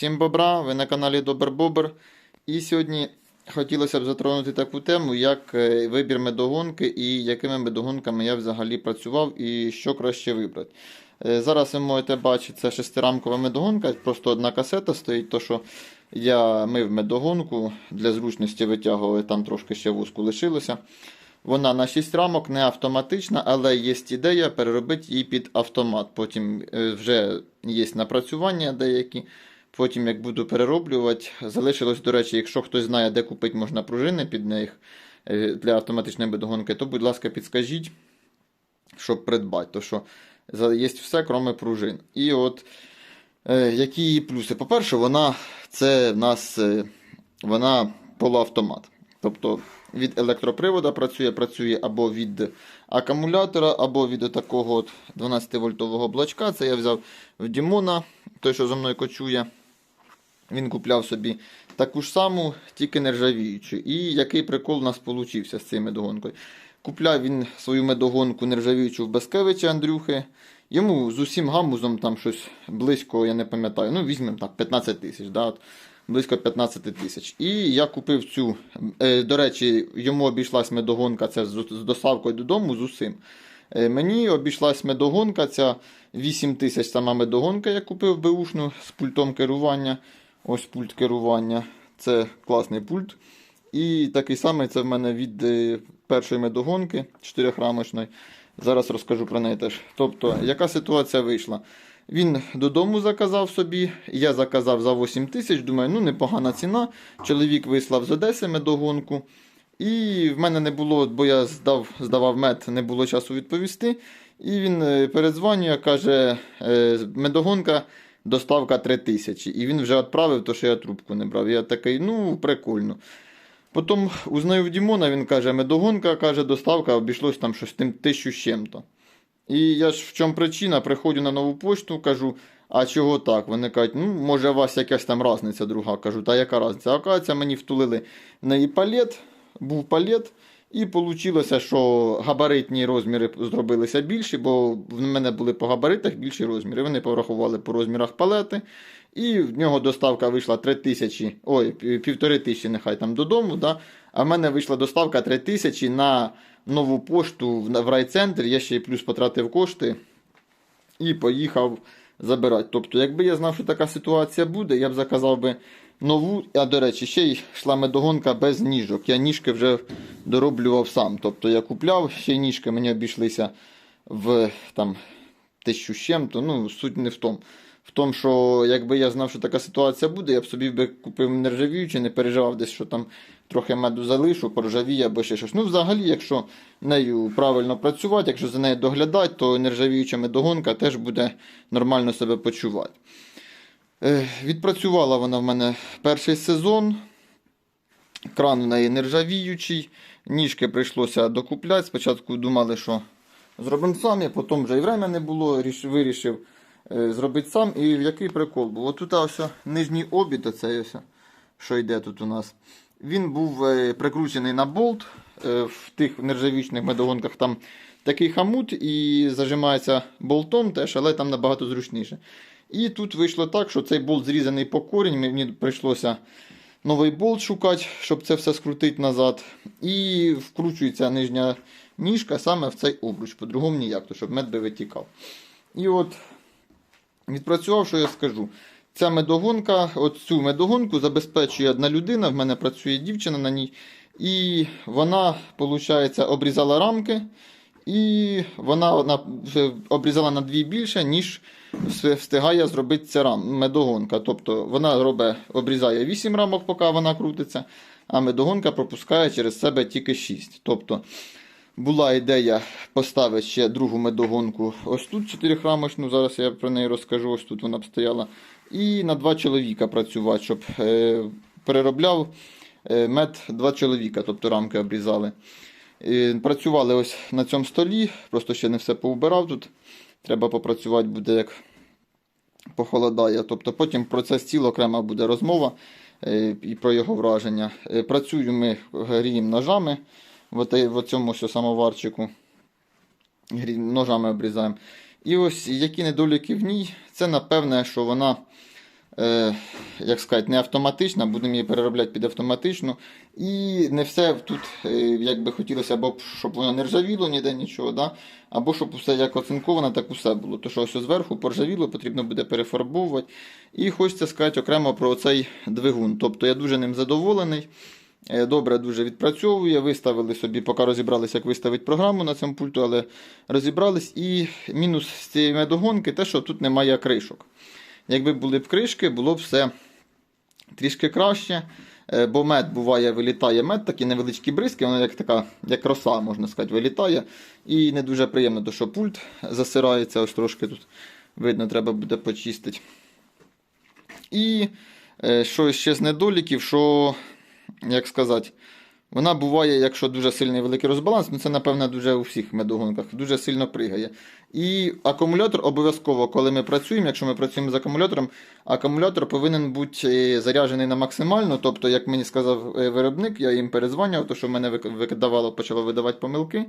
Всім бобра, ви на каналі Добр Бобр. І сьогодні хотілося б затронути таку тему, як е, вибір медогонки і якими медогонками я взагалі працював і що краще вибрати. Е, Зараз ви можете бачити, це шестирамкова медогонка, просто одна касета стоїть, то що я мив медогонку для зручності витягували, там трошки ще вуску лишилося. Вона на 6 рамок не автоматична, але є ідея переробити її під автомат. Потім е, вже є напрацювання деякі. Потім, як буду перероблювати, залишилось, до речі, якщо хтось знає, де купити можна пружини під них е, для автоматичної медогонки, то, будь ласка, підскажіть, щоб придбати. То що є все, крім пружин. І от е, які її плюси? По-перше, вона це в нас е, вона полуавтомат. Тобто від електропривода працює, працює або від акумулятора, або від такого 12-вольтового блочка. Це я взяв в Дімона, той, що за мною кочує. Він купляв собі таку ж саму, тільки нержавіючу. І який прикол у нас получився з цією медогонкою. Купляв він свою медогонку нержавіючу в Баскевича Андрюхи. Йому з усім гамузом там щось близько, я не пам'ятаю, ну візьмемо так, 15 тисяч. Да, от, близько 15 тисяч. І я купив цю. Е, до речі, йому обійшлась медогонка це з, з доставкою додому з усім. Е, мені обійшлась медогонка, ця 8 тисяч сама медогонка, я купив беушну з пультом керування. Ось пульт керування. Це класний пульт. І такий самий це в мене від е, першої медогонки 4-рамочної. Зараз розкажу про неї теж. Тобто, яка ситуація вийшла? Він додому заказав собі, я заказав за 8 тисяч, думаю, ну непогана ціна. Чоловік вислав з Одеси медогонку. І в мене не було, бо я здав, здавав мед, не було часу відповісти. І він е, передзвонює, каже, е, медогонка, доставка 3 тисячі. І він вже відправив, то що я трубку не брав. Я такий, ну, прикольно. Потім узнаю в Дімона, він каже, медогонка, каже, доставка обійшлось там щось тим тисячу з чим-то. І я ж в чому причина, приходжу на нову пошту, кажу, а чого так? Вони кажуть, ну, може, у вас якась там різниця друга. Кажу, та яка різниця? Оказується, мені втулили в неї палет, був палет, і вийшло, що габаритні розміри зробилися більші, бо в мене були по габаритах більші розміри. Вони порахували по розмірах палети. І в нього доставка вийшла 3 тисячі, ой, півтори тисячі, нехай там додому. Да? А в мене вийшла доставка 3 тисячі на нову пошту в райцентр. Я ще й плюс потратив кошти і поїхав забирати. Тобто, якби я знав, що така ситуація буде, я б заказав би нову. А до речі, ще й йшла медогонка без ніжок. Я ніжки вже дороблював сам. Тобто я купляв, ще ніжки мені обійшлися в там, тисячу з чим-то. Ну, суть не в тому. В тому, що якби я знав, що така ситуація буде, я б собі би купив нержавіючий, не переживав десь, що там трохи меду залишу, поржавіє або ще щось. Ну, взагалі, якщо нею правильно працювати, якщо за нею доглядати, то нержавіюча медогонка теж буде нормально себе почувати. Е, відпрацювала вона в мене перший сезон. Кран у неї нержавіючий, ніжки прийшлося докупляти. Спочатку думали, що зробимо самі, потім вже і время не було, вирішив е, зробити сам. І який прикол був? Отут ось нижній обід, оцей ось, що йде тут у нас. Він був е, прикручений на болт. В тих нержавічних медогонках там такий хамут і зажимається болтом теж, але там набагато зручніше. І тут вийшло так, що цей болт зрізаний по корінь. Мені прийшлося новий болт шукати, щоб це все скрутити назад. І вкручується нижня ніжка саме в цей обруч. По-другому ніяк, то щоб мед би витікав. І от відпрацював, що я скажу. Ця медогонка, цю медогонку забезпечує одна людина, в мене працює дівчина на ній. І вона, виходить, обрізала рамки. І вона на, вже обрізала на дві більше, ніж встигає зробити ця рам, медогонка. Тобто вона робить, обрізає 8 рамок, поки вона крутиться, а медогонка пропускає через себе тільки 6. Тобто була ідея поставити ще другу медогонку ось тут 4 рамочну, зараз я про неї розкажу, ось тут вона б стояла. І на два чоловіка працювати, щоб е, переробляв е, мед два чоловіка, тобто рамки обрізали. Працювали ось на цьому столі, просто ще не все поубирав тут. Треба попрацювати буде як похолодає. Тобто потім про це стіл окрема буде розмова е, і про його враження. Е, Працюємо ми гріємо ножами в, цьому самоварчику. Ножами обрізаємо. І ось які недоліки в ній, це напевне, що вона як сказати, не автоматична, будемо її переробляти під автоматичну. І не все тут, е, як би хотілося, або щоб воно не ржавіло ніде нічого, да? або щоб усе як оцинковано, так усе було. То що ось зверху поржавіло, потрібно буде перефарбовувати. І хочеться сказати окремо про цей двигун. Тобто я дуже ним задоволений. Е, Добре, дуже відпрацьовує. Виставили собі, поки розібралися, як виставити програму на цьому пульту, але розібрались. І мінус з цієї медогонки те, що тут немає кришок. Якби були б кришки, було б все трішки краще. Е, Бо мед буває, вилітає мед, такі невеличкі бризки, воно як така, як роса, можна сказати, вилітає. І не дуже приємно, то що пульт засирається, ось трошки тут видно, треба буде почистити. І е, що ще з недоліків, що, як сказати, вона буває, якщо дуже сильний великий розбаланс, ну це, напевно, дуже у всіх медогонках, дуже сильно пригає. І акумулятор обов'язково, коли ми працюємо, якщо ми працюємо з акумулятором, акумулятор повинен бути е, заряджений на максимально. Тобто, як мені сказав е, виробник, я їм перезвонював, то що в мене викидавало, почало видавати помилки.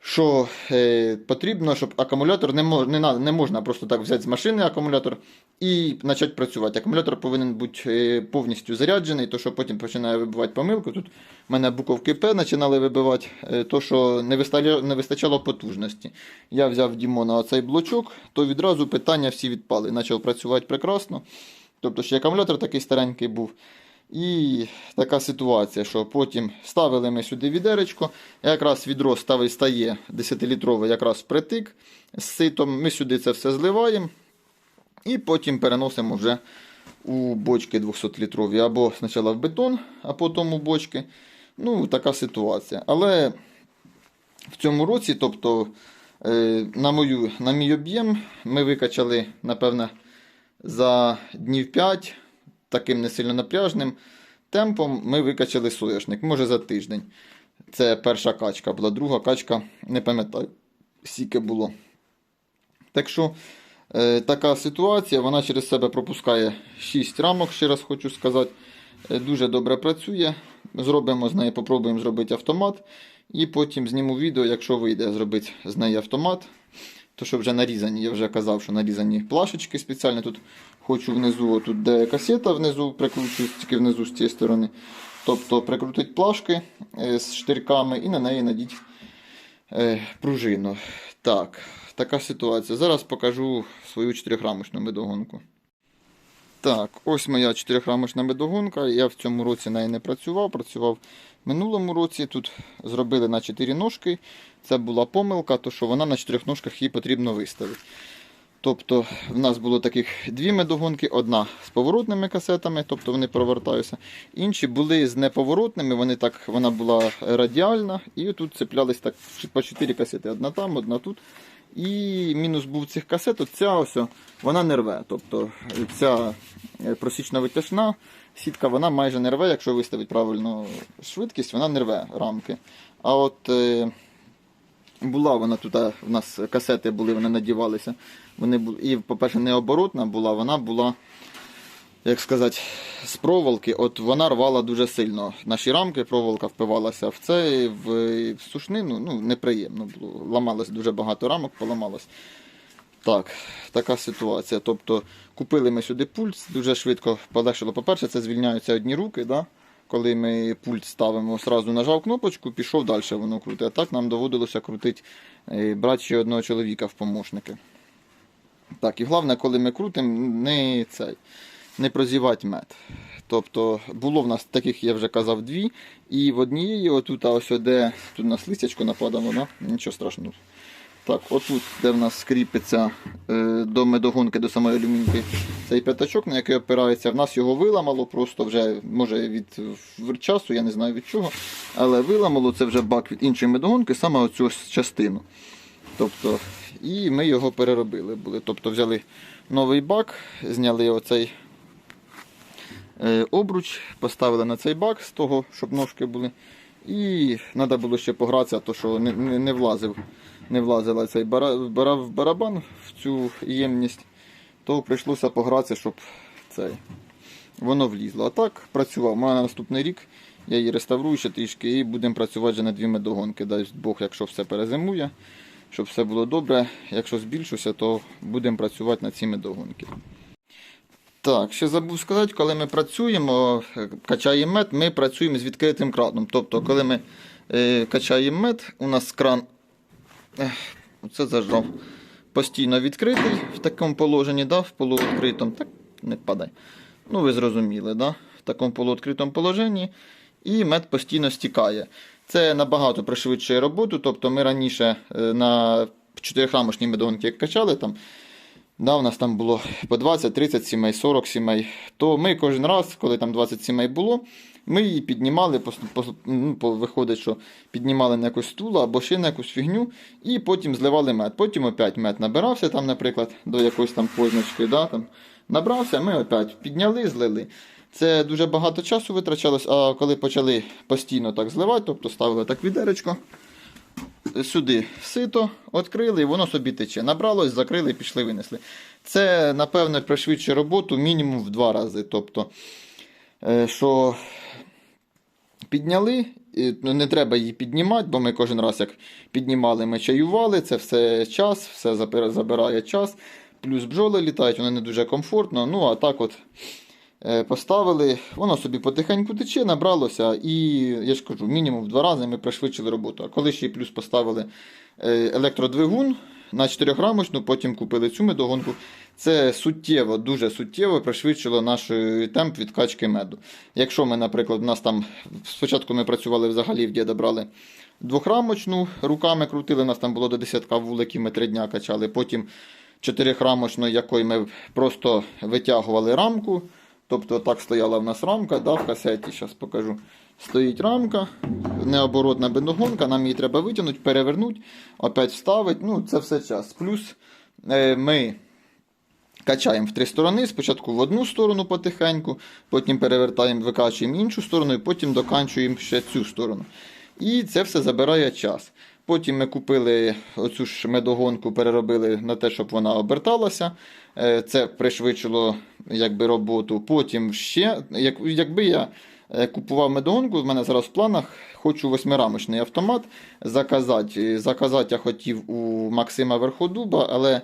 Що е, потрібно, щоб акумулятор не, мож, не, не можна просто так взяти з машини акумулятор і почати працювати. Акумулятор повинен бути е, повністю заряджений, то що потім починає вибивати помилку. Тут в мене буковки П починали вибивати, е, то що не вистачало, не вистачало потужності. Я взяв Дімона оцей блочок, то відразу питання всі відпали. Почав працювати прекрасно. Тобто ще акумулятор такий старенький був. І така ситуація, що потім ставили ми сюди відеречко, якраз відро стає 10-літрове якраз впритик з ситом. Ми сюди це все зливаємо і потім переносимо вже у бочки 200-літрові. Або спочатку в бетон, а потім у бочки. Ну, така ситуація. Але в цьому році, тобто, е, на, мою, на мій об'єм, ми викачали, напевно, за днів 5 таким не сильно напряжним темпом ми викачали соняшник, може за тиждень. Це перша качка була, друга качка, не пам'ятаю, скільки було. Так що е, така ситуація, вона через себе пропускає 6 рамок, ще раз хочу сказати. Е, Дуже добре працює. Зробимо з неї, попробуємо зробити автомат. І потім зніму відео, якщо вийде зробити з неї автомат. То що вже нарізані, я вже казав, що нарізані плашечки спеціально. Тут хочу внизу, тут де касета внизу прикручую, тільки внизу з цієї сторони. Тобто прикрутить плашки е, з штирками і на неї надіть е, пружину. Так, така ситуація. Зараз покажу свою 4-грамочну медогонку. Так, ось моя 4-грамочна медогонка. Я в цьому році нею не працював, працював в минулому році. Тут зробили на 4 ножки. Це була помилка, то що вона на 4 ножках її потрібно виставити. Тобто в нас було таких дві медогонки, одна з поворотними касетами, тобто вони провертаються. Інші були з неповоротними, вони так, вона була радіальна, і тут цеплялись так по 4 касети. Одна там, одна тут. І мінус був цих касет, от ця ось, вона не рве. Тобто ця е, просічна витяжна сітка вона майже не рве, якщо виставити правильно швидкість, вона не рве рамки. А от е, була вона тут, у нас касети були, вони надівалися. Вони були, і, по-перше, не оборотна була, вона була, як сказати, з проволоки. От вона рвала дуже сильно. Наші рамки, проволока впивалася в це, в, в сушнину. Ну, неприємно було. Ламалось дуже багато рамок, поламалось. Так, така ситуація. Тобто купили ми сюди пульт, дуже швидко полегшило. По-перше, це звільняються одні руки. Да? Коли ми пульт ставимо, сразу нажав кнопочку, пішов далі воно крутить. А так нам доводилося крутити, е, брати ще одного чоловіка в помощники. Так, і головне, коли ми крутимо, не цей, не прозівати мед. Тобто було в нас таких, я вже казав, дві. І в однієї, отут, а ось де тут у нас листячко нападало, да? нічого страшного. Так, отут, де в нас скріпиться е, до медогонки, до самої алюмінки, цей п'ятачок, на який опирається, в нас його виламало, просто вже, може від часу, я не знаю від чого, але виламало це вже бак від іншої медогонки, саме оцю частину. Тобто, і ми його переробили. Були. Тобто взяли новий бак, зняли оцей обруч, поставили на цей бак з того, щоб ножки були. І треба було ще погратися, то що не, не, влазив, не влазила цей бара, бара, барабан в цю ємність, то прийшлося погратися, щоб цей, воно влізло. А так працював. У мене на наступний рік я її реставрую ще трішки і будемо працювати вже на дві медогонки. Дай Бог, якщо все перезимує, щоб все було добре. Якщо збільшуся, то будемо працювати на ці медогонки. Так, ще забув сказати, коли ми працюємо, е, качаємо мед, ми працюємо з відкритим краном. Тобто, коли ми е, качаємо мед, у нас кран ех, оце зажав. Постійно відкритий в такому положенні, да, в полуоткритому. Так, не падай. Ну, ви зрозуміли, да? в такому полуоткритому положенні. І мед постійно стікає. Це набагато пришвидшує роботу. Тобто ми раніше е, на 4-рамочній медонки як качали там. Да, у нас там було по 20, 30 сімей, 40 сімей. То ми кожен раз, коли там 20 сімей було, ми її піднімали, пос- ну, по- виходить, що піднімали на якусь стула або ще на якусь фігню, і потім зливали мед. Потім опять мед набирався, там, наприклад, до якоїсь там позначки, да, там, набрався, ми опять підняли, злили. Це дуже багато часу витрачалось, а коли почали постійно так зливати, тобто ставили так відеречко, сюди сито, відкрили, і воно собі тече. Набралось, закрили, пішли, винесли. Це, напевно, пришвидшує роботу мінімум в два рази. Тобто, е, що підняли, ну, не треба її піднімати, бо ми кожен раз, як піднімали, ми чаювали, це все час, все забирає час. Плюс бджоли літають, воно не дуже комфортно. Ну, а так от поставили, воно собі потихеньку тече, набралося, і я ж кажу, мінімум в два рази ми пришвидшили роботу. А коли ще й плюс поставили е, електродвигун на 4-грамочну, потім купили цю медогонку, це суттєво, дуже суттєво пришвидшило наш е, темп відкачки меду. Якщо ми, наприклад, у нас там спочатку ми працювали взагалі в діда брали двохрамочну, руками крутили, нас там було до десятка вуликів, ми три дня качали. Потім чотирихрамочну, якою ми просто витягували рамку. Тобто так стояла в нас рамка, да, в касеті, зараз покажу. Стоїть рамка, необоротна бендогонка, нам її треба витягнути, перевернути, опять вставити. Ну, це все час. Плюс е, ми качаємо в три сторони. Спочатку в одну сторону потихеньку, потім перевертаємо, викачуємо іншу сторону, і потім доканчуємо ще цю сторону. І це все забирає час. Потім ми купили оцю ж медогонку, переробили на те, щоб вона оберталася. Е, Це пришвидшило якби, роботу. Потім ще, як, якби я е, купував медогонку, в мене зараз в планах хочу восьмирамочний автомат заказати. Е, Заказати я хотів у Максима Верходуба, але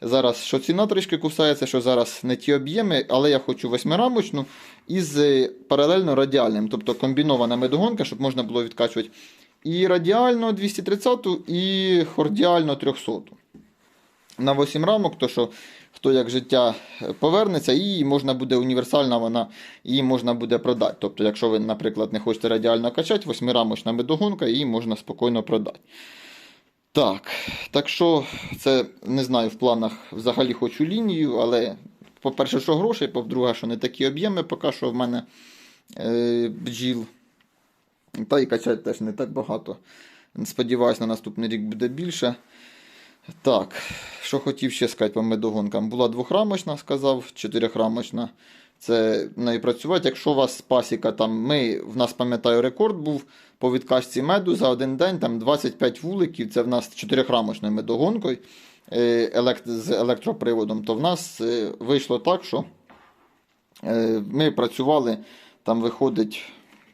зараз що ціна трішки кусається, що зараз не ті об'єми, але я хочу восьмирамочну із паралельно радіальним, тобто комбінована медогонка, щоб можна було відкачувати і радіально 230 і хордіально 300 на 8 рамок, то що хто як життя повернеться, і можна буде універсальна, вона її можна буде продати. Тобто, якщо ви, наприклад, не хочете радіально качати, восьмирамочна медогонка, її можна спокійно продати. Так, так що це не знаю, в планах взагалі хочу лінію, але по-перше, що грошей, по-друге, що не такі об'єми, поки що в мене е, бджіл. Та і качати теж не так багато. Сподіваюсь, на наступний рік буде більше. Так, що хотів ще сказати по медогонкам. Була двохрамочна, сказав, чотирьохрамочна. Це нею працювати. Якщо у вас пасіка, там ми, в нас пам'ятаю, рекорд був по відкачці меду за один день там 25 вуликів. Це в нас чотирьохрамочною медогонкою е, елект, з електроприводом. То в нас е, вийшло так, що е, ми працювали, там виходить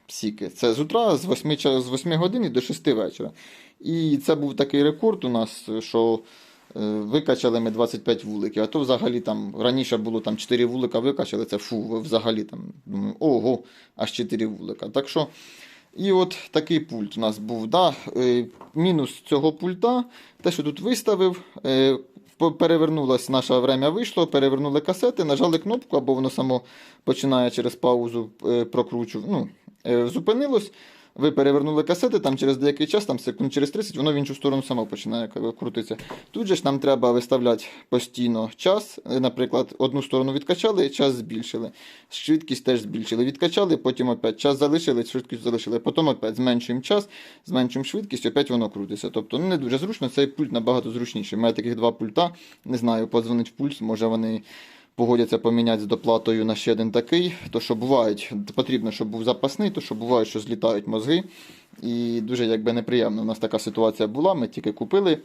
сіки. Це з утра з 8, ча- з 8 години до 6 вечора. І це був такий рекорд у нас, що е, викачали ми 25 вуликів. А то взагалі там раніше було там 4 вулика викачали, це фу, взагалі там ого, аж 4 вулика. Так що, і от такий пульт у нас був. Да? Е, Мінус цього пульта, те, що тут виставив. е, Перевернулось наше время вийшло, перевернули касети, нажали кнопку, або воно само починає через паузу прокручувати. Ну, зупинилось. Ви перевернули касети, там через деякий час, там секунд через 30, воно в іншу сторону само починає крутитися. Тут же ж нам треба виставляти постійно час. Е, Наприклад, одну сторону відкачали, час збільшили. Швидкість теж збільшили. Відкачали, потім опять час залишили, швидкість залишили. Потім опять зменшуємо час, зменшуємо швидкість, опять воно крутиться. Тобто ну, не дуже зручно, цей пульт набагато зручніший. У мене таких два пульта. Не знаю, подзвонить в пульс, може вони погодяться поміняти з доплатою на ще один такий. То що бувають, потрібно, щоб був запасний, то що буває, що злітають мозги. І дуже якби неприємно. У нас така ситуація була. Ми тільки купили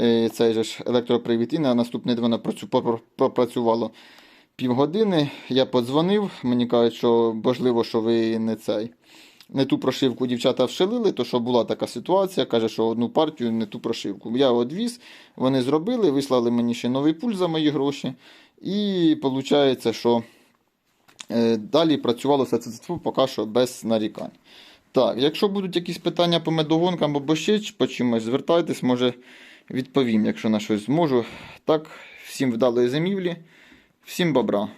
е, цей же ж електропривід, і на наступний день воно пропрацювало півгодини. Я подзвонив, мені кажуть, що можливо, що ви не цей. Не ту прошивку дівчата вшилили, то що була така ситуація, каже, що одну партію не ту прошивку. Я одвіз, вони зробили, вислали мені ще новий пульт за мої гроші. І виходить, що Е, Далі працювало все це поки що без нарікань. Так, якщо будуть якісь питання по медогонкам або ще по чимось, звертайтесь, може відповім, якщо на щось зможу. Так, всім вдалої зимівлі, всім бобра.